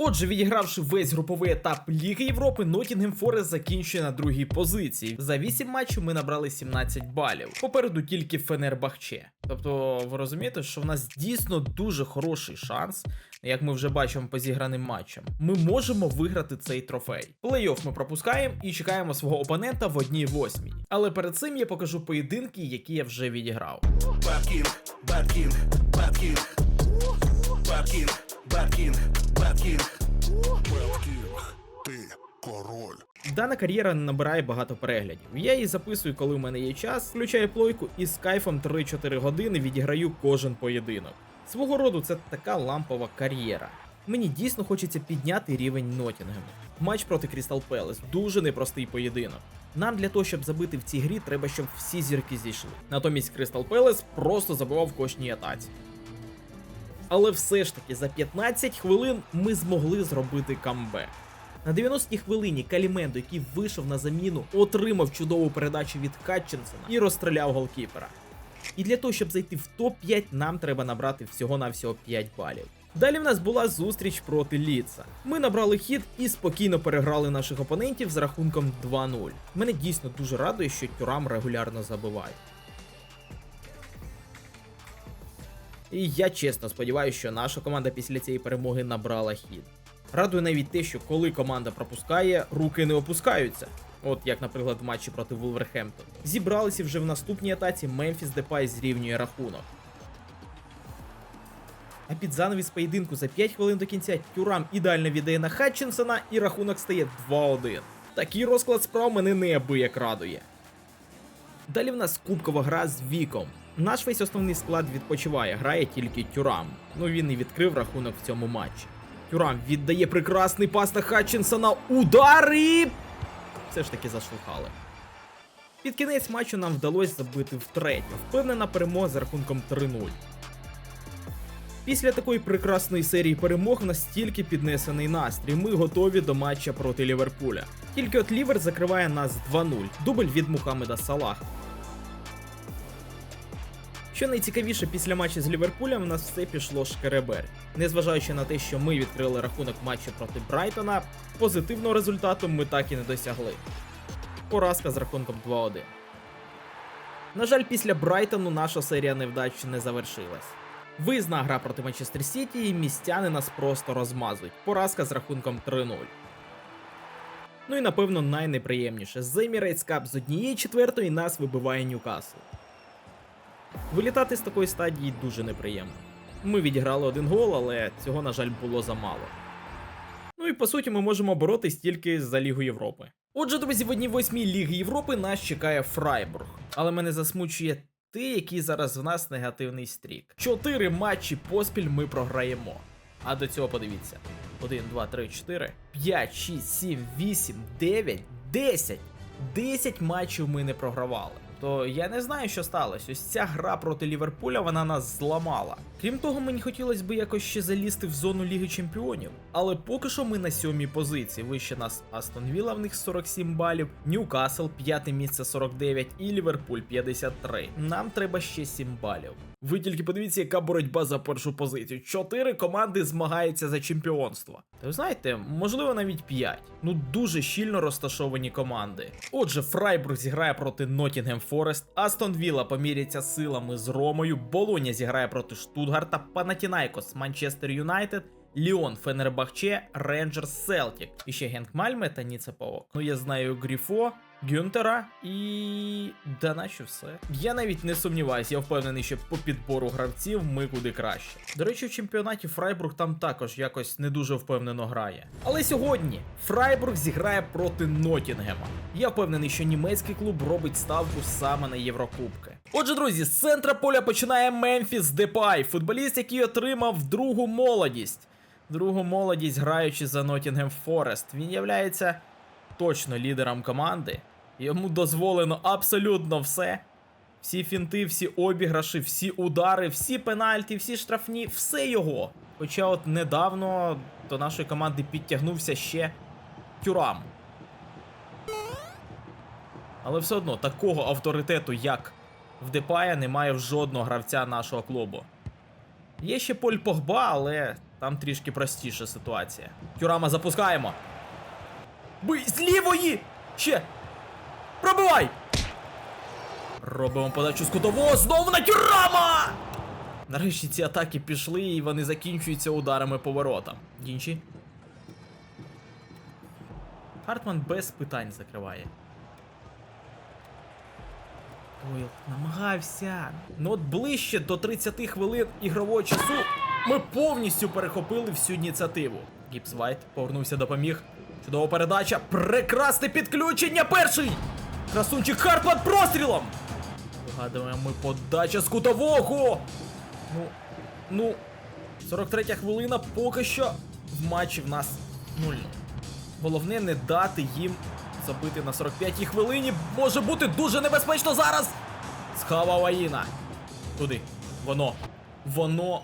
Отже, відігравши весь груповий етап Ліги Європи, Нотінгем Форест закінчує на другій позиції. За 8 матчів ми набрали 17 балів. Попереду тільки Фенербахче. Тобто, ви розумієте, що в нас дійсно дуже хороший шанс, як ми вже бачимо по зіграним матчам. Ми можемо виграти цей трофей. Плей-офф ми пропускаємо і чекаємо свого опонента в одній восьмій. Але перед цим я покажу поєдинки, які я вже відіграв. Bad King, Bad King, Bad King. Беткінг, ти король. Дана кар'єра не набирає багато переглядів. Я її записую, коли в мене є час, включаю плойку і з кайфом 3-4 години відіграю кожен поєдинок. Свого роду це така лампова кар'єра. Мені дійсно хочеться підняти рівень Нотінгему. Матч проти Крістал Пелес дуже непростий поєдинок. Нам для того, щоб забити в цій грі, треба, щоб всі зірки зійшли. Натомість Крістал Пелес просто забивав в кожній атаці. Але все ж таки за 15 хвилин ми змогли зробити камбек. На 90-й хвилині Калімендо, який вийшов на заміну, отримав чудову передачу від Хатчинсона і розстріляв голкіпера. І для того, щоб зайти в топ-5, нам треба набрати всього-навсього 5 балів. Далі в нас була зустріч проти Ліца. Ми набрали хід і спокійно переграли наших опонентів з рахунком 2-0. Мене дійсно дуже радує, що Тюрам регулярно забиває. І я чесно сподіваюся, що наша команда після цієї перемоги набрала хід. Радує навіть те, що коли команда пропускає, руки не опускаються. От як, наприклад, в матчі проти Вулверхемптон. Зібралися вже в наступній атаці Мемфіс Депай зрівнює рахунок. А під занавіс поєдинку за 5 хвилин до кінця Тюрам ідеально віддає на Хатчинсона і рахунок стає 2-1. Такий розклад справ мене неабияк радує. Далі в нас кубкова гра з Віком. Наш весь основний склад відпочиває, грає тільки Тюрам. Ну він і відкрив рахунок в цьому матчі. Тюрам віддає прекрасний пас на Хатчинсона. Удар і... Все ж таки зашлухали. Під кінець матчу нам вдалося забити втретє. Впевнена перемога з рахунком 3-0. Після такої прекрасної серії перемог в нас тільки піднесений настрій. Ми готові до матча проти Ліверпуля. Тільки от Лівер закриває нас 2-0. Дубль від Мухаммеда Салаха. Що найцікавіше, після матчу з Ліверпулем у нас все пішло шкеребер. Незважаючи на те, що ми відкрили рахунок матчу проти Брайтона, позитивного результату ми так і не досягли. Поразка з рахунком 2-1. На жаль, після Брайтону наша серія невдач не завершилась. Виїзна гра проти Манчестер Сіті і містяни нас просто розмазують. Поразка з рахунком 3-0. Ну і напевно найнеприємніше. з Emirates з однієї четвертої нас вибиває Ньюкасл. Вилітати з такої стадії дуже неприємно. Ми відіграли один гол, але цього, на жаль, було замало. Ну і по суті, ми можемо боротись тільки за Лігу Європи. Отже, друзі, в одній восьмій Ліги Європи нас чекає Фрайбург. Але мене засмучує те, який зараз в нас негативний стрік. Чотири матчі поспіль ми програємо. А до цього подивіться: 1, 2, 3, 4, 5, 6, 7, 8, 9, 10. 10 матчів ми не програвали. То я не знаю, що сталося. Ось ця гра проти Ліверпуля вона нас зламала. Крім того, мені хотілося б якось ще залізти в зону Ліги Чемпіонів. Але поки що ми на сьомій позиції. Вище нас Астон Вілла, в них 47 балів, Ньюкасл, п'яте місце 49 і Ліверпуль 53. Нам треба ще 7 балів. Ви тільки подивіться, яка боротьба за першу позицію. Чотири команди змагаються за чемпіонство. Та ви знаєте, можливо навіть 5. Ну дуже щільно розташовані команди. Отже, Фрайбург зіграє проти Ноттінгем Форест, Астон Вілла поміряться силами з Ромою, Болоня зіграє проти Штутгарта, Панатінайкос, Манчестер Юнайтед. Ліон, Фенербахче, Рейнджерс, Селтік. І ще Генк Мальме та Ніце Павок. Ну я знаю Гріфо, Гюнтера і. Да наче все. Я навіть не сумніваюся, я впевнений, що по підбору гравців ми куди краще. До речі, в чемпіонаті Фрайбург там також якось не дуже впевнено грає. Але сьогодні Фрайбург зіграє проти Нотінгема. Я впевнений, що німецький клуб робить ставку саме на Єврокубки. Отже, друзі, з центра поля починає Мемфіс Депай, футболіст, який отримав другу молодість. Другу молодість, граючи за Нотінгем Форест. Він являється точно лідером команди. Йому дозволено абсолютно все. Всі фінти, всі обіграші, всі удари, всі пенальті, всі штрафні, все його. Хоча от недавно до нашої команди підтягнувся ще Тюрам. Але все одно такого авторитету, як в Депая, немає в жодного гравця нашого клубу. Є ще Поль Погба, але Там трішки простіша ситуація. Тюрама запускаємо. Бий з лівої! Ще! Пробивай! Робимо подачу з кутового, знову на тюрама! Нарешті ці атаки пішли і вони закінчуються ударами по воротам. Дінчі. Хартман без питань закриває. Дойл намагався. Ну от ближче до 30 хвилин ігрового часу ми повністю перехопили всю ініціативу. Гіпс Вайт повернувся допоміг. Чудова передача. Прекрасне підключення перший! Красунчик Хартман прострілом! Вигадуємо ми подача з кутового! Ну, ну, 43 хвилина поки що в матчі в нас 0. Головне не дати їм забити на 45-й хвилині. Може бути дуже небезпечно зараз. Схавав Аїна. Туди. Воно. Воно.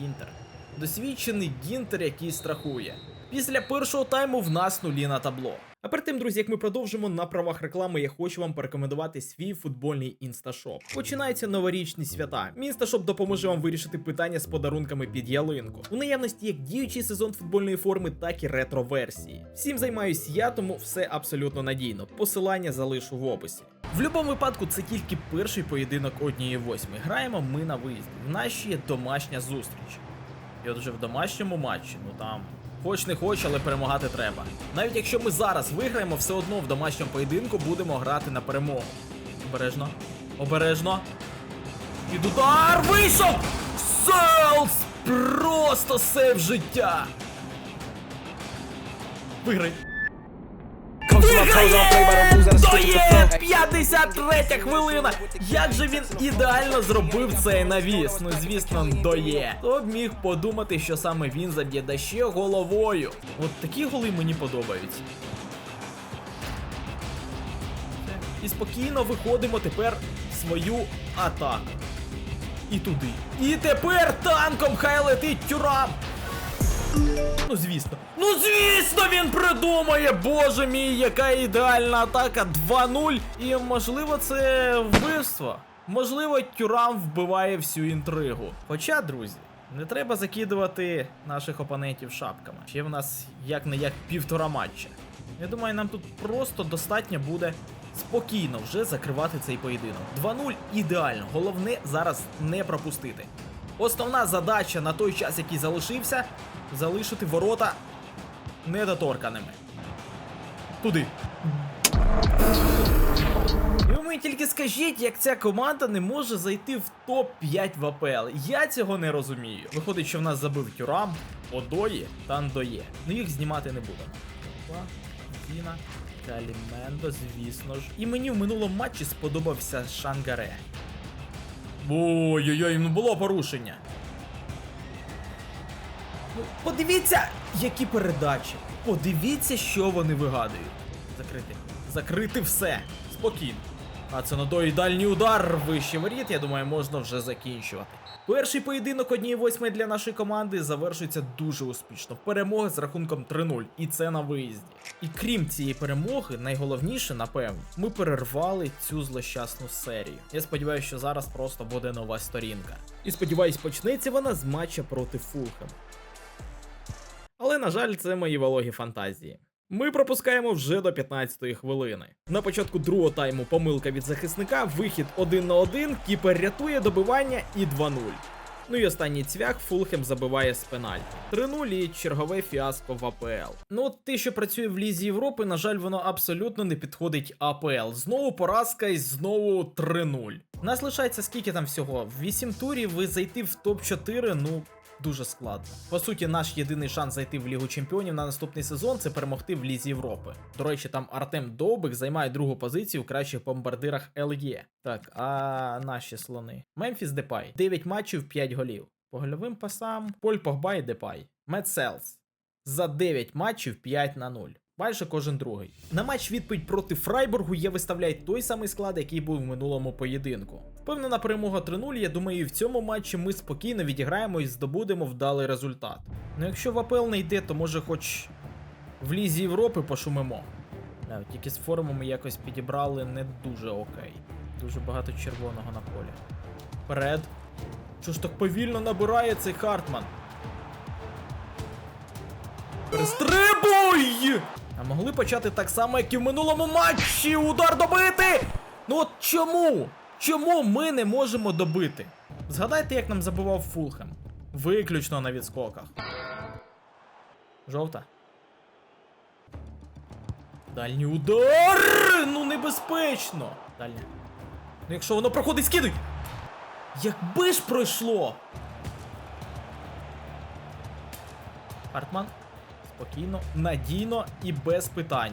Гінтер. Досвідчений Гінтер, який страхує. Після першого тайму в нас нулі на табло. А перед тим, друзі, як ми продовжимо на правах реклами, я хочу вам порекомендувати свій футбольний інсташоп. Починаються новорічні свята. Мій інсташоп допоможе вам вирішити питання з подарунками під ялинку. У наявності як діючий сезон футбольної форми, так і ретро-версії. Всім займаюсь я, тому все абсолютно надійно. Посилання залишу в описі. В будь-якому випадку це тільки перший поєдинок однієї восьми. Граємо ми на виїзді. В нас ще є домашня зустріч. І от вже в домашньому матчі, ну там. Хоч не хоч, але перемагати треба. Навіть якщо ми зараз виграємо, все одно в домашньому поєдинку будемо грати на перемогу. Обережно. Обережно. Під удар вийшов! Селс! Просто сейв життя! Виграй! Виграє! Доє! 53 хвилина! Як же він ідеально зробив цей навіс? Ну звісно, доє. Хто б міг подумати, що саме він заб'є да ще головою. От такі голи мені подобаються. І спокійно виходимо тепер в свою атаку. І туди. І тепер танком хай летить тюрам! Ну звісно. Ну звісно, він придумає! Боже мій, яка ідеальна атака 2-0. І можливо, це вбивство. Можливо, тюрам вбиває всю інтригу. Хоча, друзі, не треба закидувати наших опонентів шапками. Ще в нас як не як півтора матча. Я думаю, нам тут просто достатньо буде спокійно вже закривати цей поєдинок. 2-0 ідеально. Головне зараз не пропустити. Основна задача на той час, який залишився, залишити ворота недоторканими. Туди. І ви мені тільки скажіть, як ця команда не може зайти в топ-5 в АПЛ. Я цього не розумію. Виходить, що в нас забив Тюрам, Одої та Андоє. Ну їх знімати не будемо. Опа, Діна, Калімендо, звісно ж. І мені в минулому матчі сподобався Шангаре. Ой-ой-ой, ну було порушення. Ну, подивіться, які передачі. Подивіться, що вони вигадують. Закрити. Закрити все. Спокійно. А це надої дальній удар вище воріт, я думаю, можна вже закінчувати. Перший поєдинок однієї восьмої для нашої команди завершується дуже успішно. Перемога з рахунком 3-0, і це на виїзді. І крім цієї перемоги, найголовніше, напевно, ми перервали цю злощасну серію. Я сподіваюся, що зараз просто буде нова сторінка. І сподіваюсь, почнеться вона з матча проти Фулхем. На жаль, це мої вологі фантазії. Ми пропускаємо вже до 15-ї хвилини. На початку другого тайму помилка від захисника, вихід 1 на 1, кіпер рятує добивання і 2-0. Ну і останній цвях Фулхем забиває з пенальті. 3-0 і чергове фіаско в АПЛ. Ну от те, що працює в Лізі Європи, на жаль, воно абсолютно не підходить АПЛ. Знову поразка і знову 3-0. Нас лишається скільки там всього? В 8 турів ви зайти в топ-4, ну. Дуже складно. По суті, наш єдиний шанс зайти в Лігу Чемпіонів на наступний сезон це перемогти в Лізі Європи. До речі, там Артем Довбик займає другу позицію в кращих бомбардирах ЛЄ. Так, а наші слони. Мемфіс Депай. 9 матчів, 5 голів. По гольовим пасам Поль Погба і Депай. Медселс. За 9 матчів 5 на 0. Майже кожен другий. На матч відповідь проти Фрайбургу є виставляють той самий склад, який був в минулому поєдинку. Впевнена перемога 3-0, я думаю, і в цьому матчі ми спокійно відіграємо і здобудемо вдалий результат. Ну якщо в АПЛ не йде, то може хоч в Лізі Європи пошумимо. Да, тільки з формами якось підібрали не дуже окей. Дуже багато червоного на полі. Вперед. Що ж так повільно набирає цей Хартман? Перестрибуй! А могли почати так само, як і в минулому матчі. Удар добити! Ну от чому? Чому ми не можемо добити? Згадайте, як нам забивав Фулхем. Виключно на відскоках. Жовта. Дальній удар! Ну небезпечно! Дальня. Ну якщо воно проходить, скидуй! Якби ж пройшло! Хартман. Спокійно, надійно і без питань.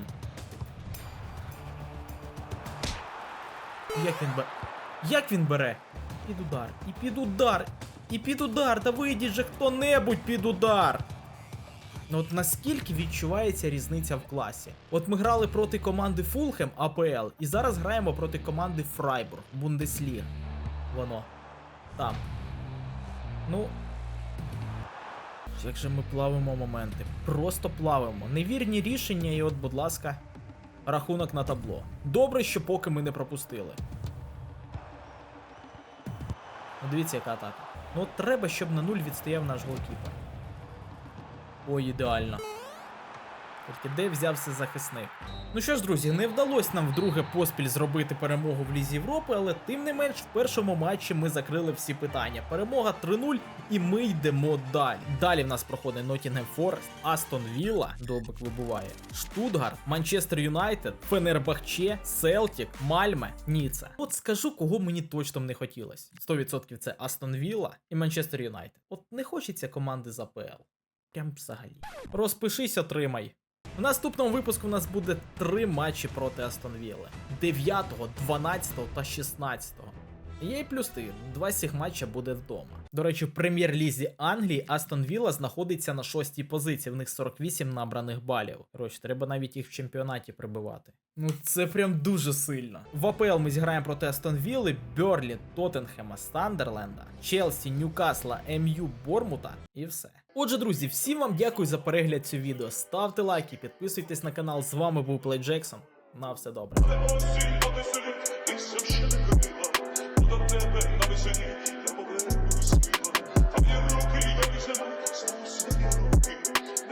Як він бере? Як він бере? Під удар, і під удар, і під удар, та вийдіть же хто-небудь під удар. Ну от наскільки відчувається різниця в класі? От ми грали проти команди Фулхем АПЛ, і зараз граємо проти команди Фрайбург, Бундесліг. Воно. Там. Ну. Як же ми плавимо моменти? Просто плавимо. Невірні рішення, і от, будь ласка, рахунок на табло. Добре, що поки ми не пропустили. Ну, дивіться, яка атака. Ну от треба, щоб на нуль відстояв наш голкіпер. Ой, ідеально. Тільки де взявся захисник? Ну що ж, друзі, не вдалося нам вдруге поспіль зробити перемогу в Лізі Європи, але тим не менш в першому матчі ми закрили всі питання. Перемога 3-0, і ми йдемо далі. Далі в нас проходить Ноттінгем Форест, Астон Вілла, довбик вибуває, Штутгарт, Манчестер Юнайтед, Фенербахче, Селтік, Мальме, Ніце. От скажу, кого мені точно не хотілося. 100% це Астон Вілла і Манчестер Юнайтед. От не хочеться команди з АПЛ. Прям взагалі. Розпишись, отримай. В наступному випуску у нас буде три матчі проти Астон Вілли. 9, 12 та 16. Є і плюси, два з матча буде вдома. До речі, в прем'єр-лізі Англії Астон Вілла знаходиться на шостій позиції, в них 48 набраних балів. Коротше, треба навіть їх в чемпіонаті прибивати. Ну це прям дуже сильно. В АПЛ ми зіграємо проти Астон Вілли, Берлі, Тоттенхема, Стандерленда, Челсі, Ньюкасла, МЮ, Бормута і все. Отже, друзі, всім вам дякую за перегляд цього відео. Ставте лайки, підписуйтесь на канал. З вами був Плей Джексон. На все добре.